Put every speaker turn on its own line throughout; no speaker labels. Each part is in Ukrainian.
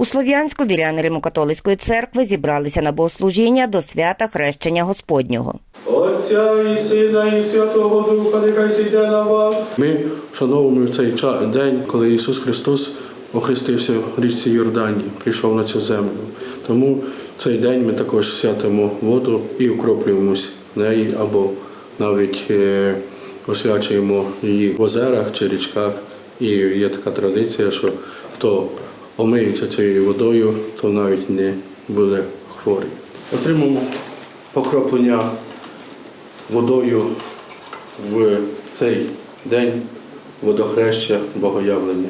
У Слов'янську віряни Римокатолицької церкви зібралися на богослужіння до свята хрещення Господнього.
Отця і Сина, і Святого Духа, нехай зійде на вас. Ми вшановуємо цей день, коли Ісус Христос охрестився в річці Йордані, прийшов на цю землю. Тому цей день ми також святимо воду і окроплюємось неї або навіть е, освячуємо її в озерах чи річках. І є така традиція, що хто омиється цією водою, то навіть не буде хворий. Отримуємо покроплення водою в цей день водохреща Богоявлення.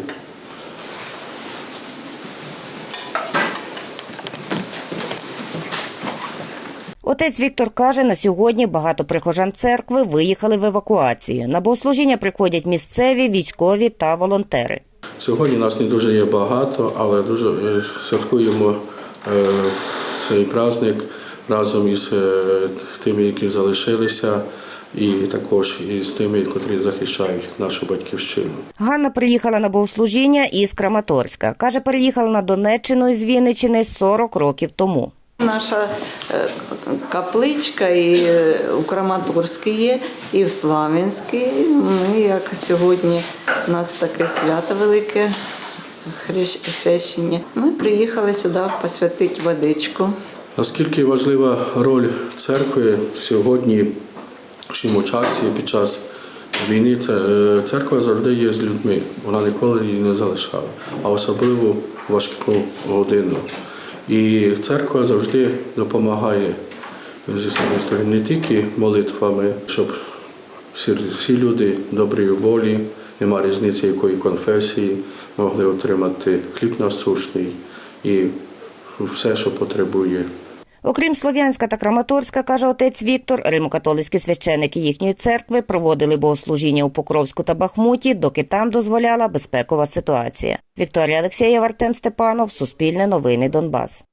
Отець Віктор каже, на сьогодні багато прихожан церкви виїхали в евакуацію. На богослужіння приходять місцеві, військові та волонтери.
Сьогодні нас не дуже є багато, але дуже е, святкуємо е, цей праздник разом із е, тими, які залишилися, і також із тими, котрі захищають нашу батьківщину.
Ганна приїхала на богослужіння із Краматорська. Каже, переїхала на Донеччину із Вінниччини 40 років тому.
Наша е, капличка і е, у Краматорській є, і в Славянській. Ми, як сьогодні, у нас таке свято велике хрещення. Ми приїхали сюди посвятити водичку.
Наскільки важлива роль церкви сьогодні, в цьому часі під час війни, це е, церква завжди є з людьми. Вона ніколи її не залишала, а особливо важку годину. І церква завжди допомагає зі своєї сторони не тільки молитвами, щоб всі, всі люди доброї волі, нема різниці якої конфесії, могли отримати. Хліб насущний і все, що потребує
Окрім Слов'янська та Краматорська, каже отець Віктор, римокатолицькі священики їхньої церкви проводили богослужіння у Покровську та Бахмуті, доки там дозволяла безпекова ситуація. Вікторія Олексєєва, Артем Степанов, Суспільне новини Донбас.